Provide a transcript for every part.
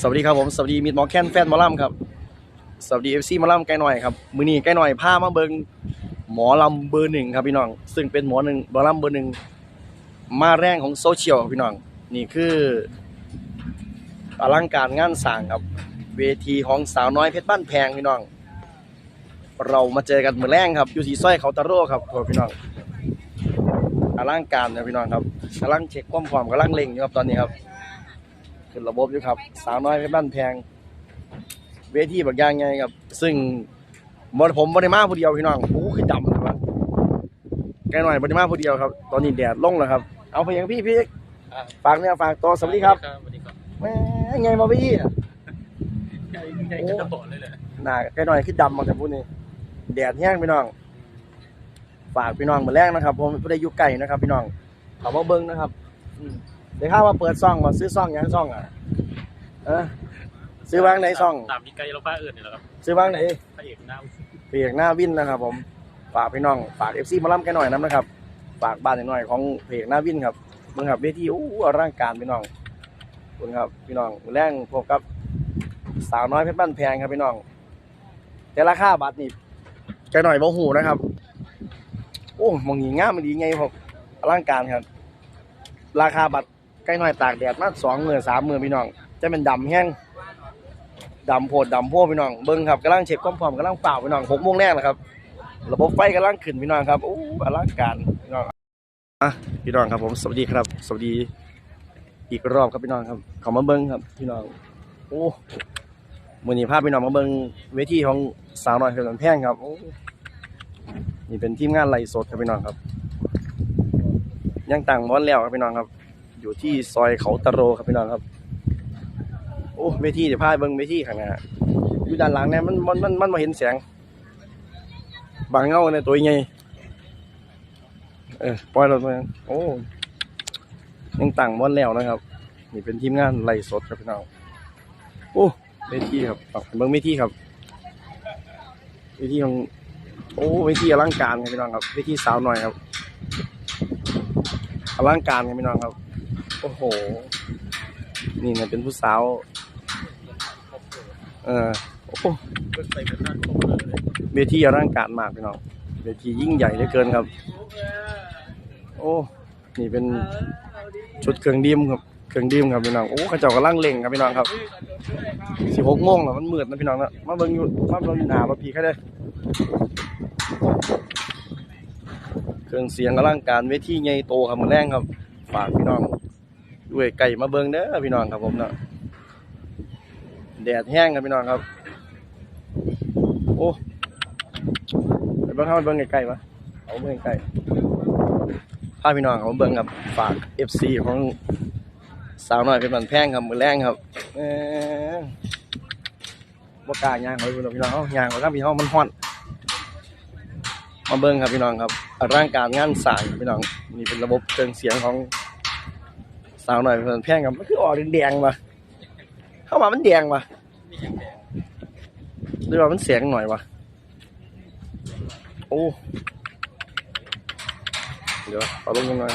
สวัสดีครับผมสวัสดีมิดหมอแคนแฟนหมอลำครับสวัสดีเอฟซีหมอลำไกลหน่อยครับมือนี้ไกลหน่อยพามาเบิงหมอลำเบอร์หนึ่งครับพี่น้อง ซึ่งเป็นหมอหนึ่งหมอลำเบอร์หนึ่งมาแรงของโซเชียลพี่น้องนี่คืออลังการงานสร้างครับ เวทีของสาวน้อยเพชรบ้านแพงพี่น้อง เรามาเจอกันเมือแรงครับอยู่ที่สร้อยเขาตะโร่ครับพี่น้องอลังการนะพี่น้องครับกำลังเช็คความพร้อมกำลังเล็งอยู่ครับตอนนี้ครับ ขึ้นระบบอยู่ครับ สาวน้อยเพชรบ้านแพง เวทีบักอย่างไงครับ ซึ่งบผมบริมาผู้เดียวพี่น้องโอ้คือดำครับแกหน่อยบริมาผู้เดียวครับ ตอนนี้แดดลงแล้วครับ เอาไปยังพี่พี่ฝากเนี่ยฝากตัวสวัสดีครับสวัสดีครับแม่ไงมาพี่อะใหญ่ใหญ่กระโดดเลยเลยหน้าแกหน่อยคือดำมาแต่พูดนี่แดดแห้งพี่น้อง ฝากพี่น้องเหมือนแรกนะครับผมผู้ได้อยุไก่นะครับ พี่น้องเขามาเบิ้งนะครับ อืม เดี๋ยวข้าวว่าเปิดซ่องมาซื้อซ่องหยังซ่องอะเออซื้อวางไหนซ่อง ตามที่ไกลเราป้าอื่นนี่แหละครับซื้อวางไหนพระเอกน้เปียกหน้าวินนะครับ ผม ฝากพี่น้อง ฝากเอฟซีมาล่ำแกหน่อยน้ำนะครับ ฝากบ้านหน่อยของเปียกหน้าวินครับมึงครับเวทีอู้ร่างการพี่น้องขอบคุณครับพี่น้องแรงพบกับสาวน้อยเพชรบ้านแพงครับพี่น้อง แต่ราคาบัตรนี่แกหน่อยบ่หูนะครับ โอ้มองหญิงงามมันดีไงผมร่างการครับ ราคาบัตรใกล้หน่อยตากแดดมาสองหมื่นสามหมื่นพี่น้อง จะเป็นดำแห้งดำโพดดำโพดพี่น้องเบิ้งครับกำลังเช็คความพร้อมกำลังเปล่าพี่น้องหกโมงแรกนะครับ ระบบไฟกำลังขึ้นพี่น้องครับโอ้อลังการพี่น้องอะพี่น้องครับผมสวัสดีครับ สวัสดีอีกรอบครับพี่น้องครับขามาเบิ้งครับพี่น้องโอ้มือนี้พาพี่น้องมาเบิ้งเวทีของสาวน้อยเพลินแพงครับโอ้นี่เป็นทีมงานไล่สดครับพี่น้องครับยังต่างม้อนแล้วครับพี่น้องครับ อยู่ที่ซอยเขาตะโรครับพี่น้องครับ โอ้เวทีเดี๋ยวพาเบิ่งเวทีข้างหน้าอยู่ด้านหลังเนี่ยมันมันมันมันมาเห็นแสง บางเงาเนี่ยตัวใหญ่เออปล่อยเราไปโอ้ยังตั้งม้วนแล้วนะครับ นี่เป็นทีมงานไล่สดครับพี่น้องโอ้เวทีครับเบิ่งเวทีครับเวทีของโอ้เวทีอลังการครับพี่น้องครับเวทีสาวหน่อยครับอลังการครับพี่น้องครับ โอ้โห นี่นี่ยเป็นผู้สาว เออโอ้โหำก็ใส่เป็นหน้าครบเลยเวทีอลังการมากพี่น้องเวทียิ่งใหญ่เหลือเกินครับ โอ้ นี่เป็นชุดเครื่องดื่มครับเครื่องดื่มครับพี่น้อง โอ้ข้าเจ้ากำลังเล่งครับพี่น้องครับสิบหกโมงแล้วมันมืดนะพี่น้องนะมาเบิ่งอยู่มาเบิ่งอยู่หนารถพี่แค่ได้เครื่องเสียงอลังการเวทีใหญ่โตครับมือแรงครับ ฝากพี่น้อง ด้วยไก่มาเบิ่งเด้อพี่น้องครับผมเนาะแดดแห้งครับพี่น้องครับ โอ้ไปเบิ่งข้ามาเบิ่งใกล้ๆปะเอาเบิ่งใกล้พาพี่น้องเขาเบิ่งครับฝาก FC ของสาวน้อยเป็นบันแพงครับมือแรงครับบ่กล้าย่างเขาเลยพี่น้องเอาย่างเขาครับพี่น้องมันฮอนมาเบิ่งครับพี่น้องครับร่างการงานสางครับพี่น้องนี่เป็นระบบเครื่องเสียงของาวหน้อยมันแพงครับมันคือออกแดงๆปะเข้ามามันแดงปะหรือว่ามันเสียงหน่อยวะโอ้เดี๋ยวขอลงกันหน่อย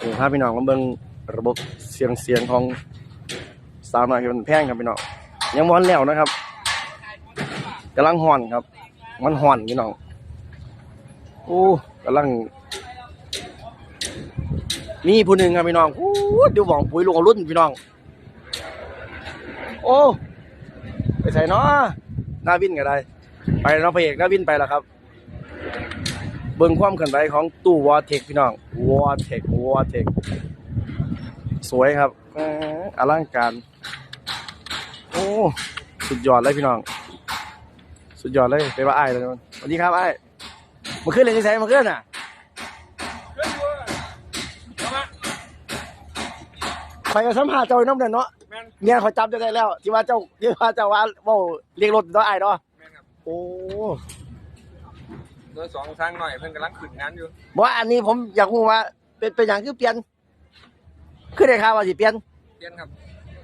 นี่พาพี่น้องมาเบิ่งระบบเสียงเสียงของสาวน้อยมันแพงครับพี่น้องยังม้อนแล้วนะครับกำลังห่อนครับ มันห่อนพี่น้องโอ้กำลัง มีผู้หนึ่งครับพี่น้องโอ้เดี๋ยวหวังปุ๋ยลงรุ่นพี่น้อง โอ้ไปใส่เนาะหน้าวินก็ได้ ไปเนาะพระเอกหน้าวินไปแล้วครับ เบิ่งความเคลื่อนไหวของตู้วอเทคพี่น้องวอเทควอเทคสวยครับอลังการ โอ้สุดยอดเลยพี่น้อง สุดยอดเลยไปว่าไอ้เลยมันสวัสดีครับไอ้มาขึ้นเลยที่ไหนมาขึ้นอะ ไปกับสัมภาษณ์เจ้าอีน้ำเด่นเนาะแม่นเนี่ยเขาจับได้แล้ว ที่ว่าเจ้าที่ว่าเจ้าว่าเว่าเรียกรถตัวไอ้ายเนาะแม่นครับโอ้โดยสองทางหน่อยเพิ่นกำลังขึ้นงานอยู่บอกว่าอันนี้ผมอยากรู้ว่า เป็นเป็นอย่างคือเปลี่ยนคือได้ข่าวว่าสิเปลี่ยนเรียนครับ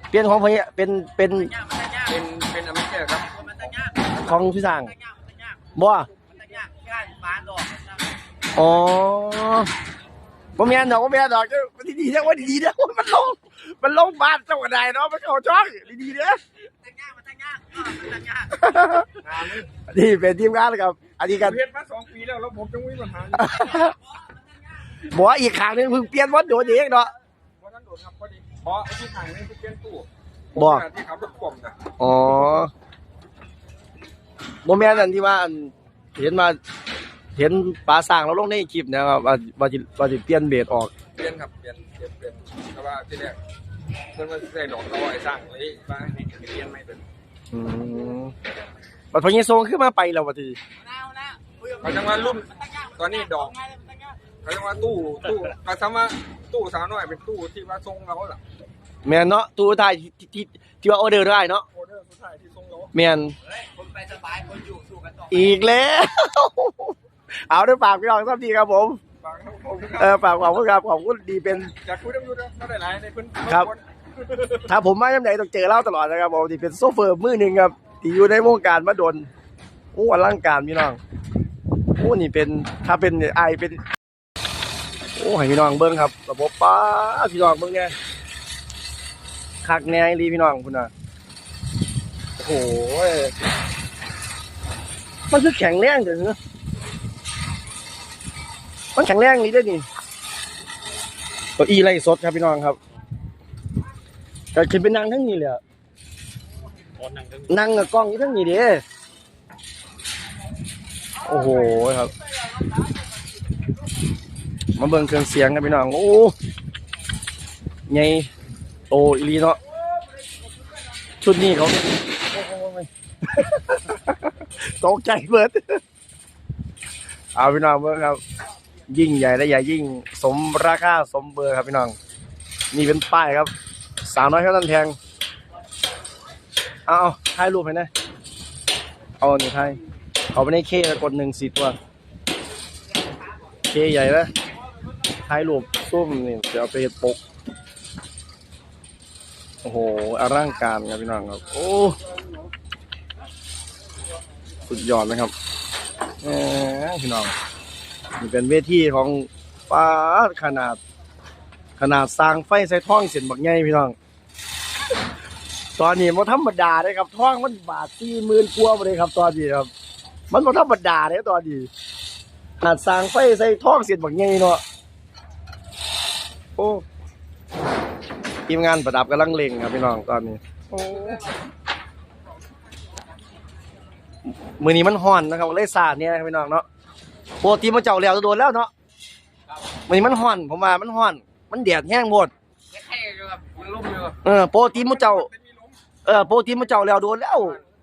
เปลี่ยนของพยเป็นเป็นเป็นเป็นอเมเจอร์ครับของพี่สร้างบ่อ๋อผมแม่นดอกผมแม่นดอกก็ดีๆนะว่าดีๆนะว่ามันลง มันลงบ้านเจ้ากระไดเนาะมันเข้าช่องดีๆเด้อแต่งงานมาแต่งงานก็แต่งงานงานนี้นี่เป็นทีมงานครับ อันนี้กันเฮ็ดมาสองปีแล้วแล้วผมจังมีปัญหาอยู่บอกว่าอีกครั้งหนึงเพิ่งเปลี่ยนวัดโดนเองเนาะเพราะนั้นโดนครับพอดีเพราะไอ้ที่ทางนี้คือเปลี่ยนตู้บอกผมที่ขับรถพ่วงนะอ๋อโมแมนอันที่ว่าอันเห็นมาเห็นปลาสร้างเราลงในคลิปนะครับว่าว่าจิว่าจิเปลี่ยนเบสออก เปลี่ยนครับเปลี่ยนเปลี่ยนเปลี่ยนแต่ว่าที่แรกเพิ่นมาใส่ดอกเราไอ้สร้างเลยว่าให้เปลี่ยนไม่เป็นอืมบัดพอยีทรงขึ้นมาไปแล้วว่าทีเอานะเขาจังว่ารุ่นตอนนี้ดอกแต่งงานเขาจังว่าตู้ตู้เขาซ้ำว่าตู้สาวน้อยเป็นตู้ที่ว่าทรงเราล่ะแมนเนาะตู้ท้ายที่ที่ที่ว่าออเดอร์ได้เนาะโอเดอร์สุดท้ายที่ทรงเราแมนคนไปสบายคนอยู่สู้กันต่ออีกแล้วเอาด้วยปากพี่น้องสักทีครับผมฟังครับผม เออฝากขอบคุณครับขอบคุณดีเป็นอยากคุยน้ำยูนะไม่ได้หลายในพื้นครับ ถ้าผมมาที่ไหนต้องเจอเล่าตลอดนะครับผมที่เป็นโซเฟอร์มือหนึ่งครับที่อยู่ในวงการมาโดนโอ้อลังการพี่น้องโอ้นี่เป็นถ้าเป็นไอเป็นโอ้ให้พี่น้องเบิ้งครับระบบป้าพี่น้องเบิ้งไงคักแน่รีพี่น้องคุณน่ะโอ้โหมันคือแข็งแรงจังเนอะ มันแข็งแรงนี่ได้นี่ตัวอีไรสดครับพี่น้องครับก็ขึ้นไปนั่งทั้งนี้เลยอะนั่งกับกล้องอยู่ทั้งนี้เด้โอ้โหครับ มาเบิ่งเครื่องเสียงกันพี่น้องโอ้ใหญ่โตอีหลีเนาะชุดนี้เขาโอ้ยตกใจเบิดเอาพี่น้องเบิ่งครับ ยิ่งใหญ่และใหญ่ยิ่งสมราคาสมเบอร์ครับพี่น้อง นี่เป็นป้ายครับสาวน้อยเท่านั้นแทง เอาเอาถ่ายรูปให้นะเอาหนึ่งถ่ายเขาไปในเคแล้วกดหนึ่งสี่ตัว เคใหญ่นะถ่ายรูปซุ่มนี่เดี๋ยวเอาไปเฮ็ดปก โอ้โหอร่างการครับพี่น้องครับ โอ้ สุดยอดนะครับแหมพี่น้อง นี่เป็นเวทีของฟ้าขนาด ขนาดสร้างไฟใส่ท่องเสียนบักใหญ่พี่น้อง ตอนนี้มันธรรมดาเลยครับท่องมันบาทสี่หมื่นกว่าไปเลยครับ ตอนนี้ครับ มันมันธรรมดาเลยตอนนี้ขนาดสร้างไฟใส่ท่องเสียนบักใหญ่เนาะโอ้ทีมงานประดับกำลังเล็งครับพี่น้องตอนนี้มือนี้มันห่อนนะครับเลยสาดเนี่ยพี่น้องเนาะ ปกติมันเจ้าแล้วจะโดนแล้วเนาะมือนี้มันห่อน ผมว่ามันห่อน มันแดดแห้งหมดแค่ครับมันล่มอยู่เออโปรตีนมันเจ้าไม่มีลมเออโปรตีนมันเจ้าแล้วโดนแล้ว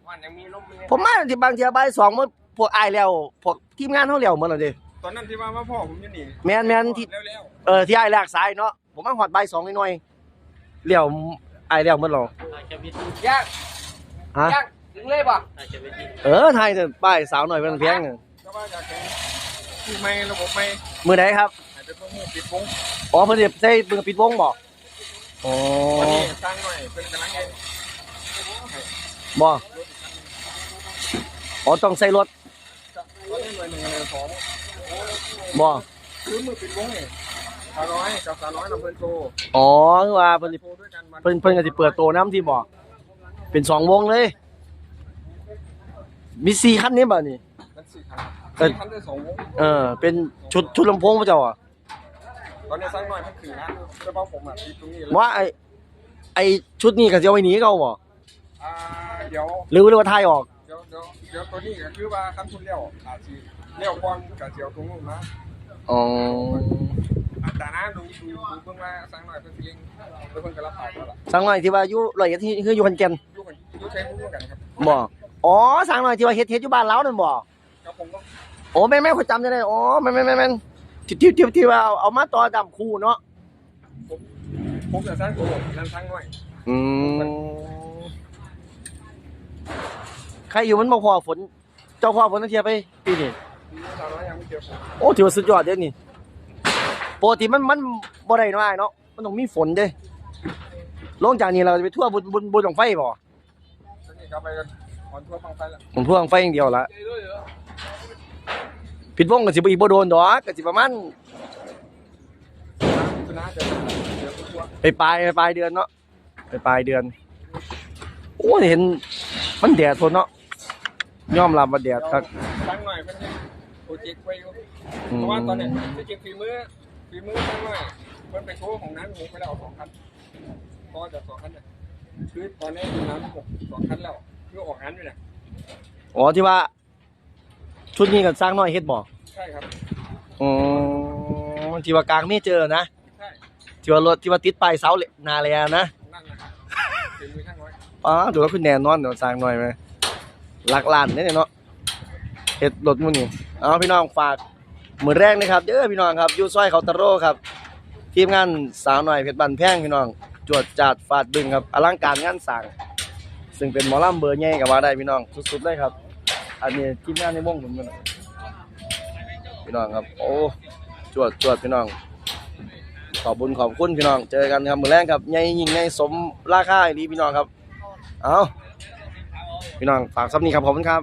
วันยังมีลมมีผมมาที่บางเทียบ่ายสองมันพวกอายแล้วพวกทีมงานเขาแล้วหมดแล้วดิตอนนั้นที่ว่ามาพ่อผมอยู่นี่แมนแมนที่แล้วแล้วเออที่อายแลกสายเนาะผมมาหอดบ่ายสองหน่อยๆเลี้ยวอายแล้วหมดแล้วยากฮะยากถึงเลยป่ะเออไทยเนี่ยป้ายสาวหน่อยเป็นเพียงก็ว่าอยากเห็ นที่ไม่ระบบไม่มือไหนครับอาจจะต้องปิดวงอ๋อเพิ่นสิใส่เบิ่งปิดวงบ่อ๋อวันนี้สร้างหน่อยเป็นกำลังไงบ่อ๋อต้องใส่รถตอนนี้หน่วยหนึ่งหน่วยสองบ่คือมือปิดวงเนี่ยสาวน้อยกับสาวน้อยลำเพลินโชว์อ๋อคือว่าเพิ่นสิโชว์ด้วยกันวันเพิ่นเพิ่นก็สิเปิดโตน้ำที่บ่เป็นสองวงเลย มีสี่คันนี้บ่นี่นั่นสี่คัน สี่คันได้สองวงเออ เป็นชุดชุดลำโพงพระเจ้าอะตอนนี้สร้างหน่อยมันถือนะเฉพาะผมอะที่ตรงนี้เลยว่าไอไอชุดนี้ก็จะเอาไว้หนีเขาบ่อ่าเดี๋ยวหรือว่าทายออกเดี๋ยวเดี๋ยวเดี๋ยวตัวนี้ก็คือว่าขั้นทุนเลี้ยวอาจจะเลี้ยวก่อนกับเจียวตรงนู้นนะอ๋ออัตรานะดูดูดูเพิ่งว่าสร้างหน่อยเพิ่งเองเพิ่งกระลับผ่านแล้วล่ะสั่งหน่อยที่ว่าอยู่ร้อยเอ็ดที่คืออยู่ขอนแก่นยูกันยูใช้มือกันครับบ่อ๋อสั่งหน่อยที่ว่าเฮ็ดเฮ็ดอยู่บ้านเรานั่นบ่ครับผมก็ โอ้แม่แม่เขาจำได้เลยอ๋อแม่แม่แม่แม่ที่ที่ที่ที่ว่าเอาเอามาต่อดำคู่เนาะผมจะสร้างตัวนั่นสร้างหน่อยอืมใครอยู่มันบ่พอฝน เจ้าพ่อฝนตั้งเทียไปปีนี้ทีนี้เรายังไม่เจอผมโอ้ถือว่าสุดยอดเด้นี่ปกติมันมันบ่ได้น้อยเนาะมันต้องมีฝนเด้ลงจากนี้เราจะไปทั่วบุญบุญบุญของไฟบ่ตอนนี้ก็ไปกันออนทัวร์ฟังไฟแล้วผมทั่วของไฟอย่างเดียวละ ผิดวงก็สิบ่อีกบ่โดนดอกก็สิประมาณชนะเจอเจอทัวร์ไปปลายไปปลายเดือนเนาะไปปลายเดือน โอ้ยเห็น มันแดดทนเนาะยอมรับว่าแดดครับตั้งหน่อยมันยังโปรเจกต์ไว้อยู่อืเพมราะว่าตอนเนี้ยที่จริงฝีมือฝีมือตั้งหน่อยมันไปโชว์ของนั้นผมไปแล้วเอาสองคันพอจากสองคันเนี่ยคือตอนนี้อยู่น้ำหกสองคันแล้วคือออกงานอยู่เนี่ยอ๋อที่ว่า ชุดนี้กับสร้างน้อยเฮ็ดบ่ใช่ครับ อ๋อที่ว่ากลางไม่เจอนะใช่ที่ว่ารถที่ว่าติดป้ายเสาเหล็กนาเลยนะนั่นนะครับฝีมือช่างน้อยอ๋อถือว่าคุณแน่นอนเดี๋ยวสร้างหน่อยไหมหลักล้านเนี่ยเนาะเฮ็ดรถมื้อนี้เอาพี่น้องฝากมือแรกนะครับเด้อพี่น้องครับอยู่ซอยเขาตะโรครับทีมงานสาวหน่อยเพชรบันแพงพี่น้อง จวดจัดฟาดบึงครับอลังการงานสร้างซึ่งเป็นหมอลำเบอร์ใหญ่ก็ว่าได้พี่น้องสุดๆเลยครับ อันนี้ทีมงานในวงผมพี่น้องพี่น้องครับ โอ้จวดจวดพี่น้อง ขอบบุญขอบคุณพี่น้อง เจอกันครับมือแรกครับใหญ่ยิ่งใหญ่สมราคาอีหลีพี่น้องครับ เอาพี่น้องฝากซับนี้ครับขอบคุณครับ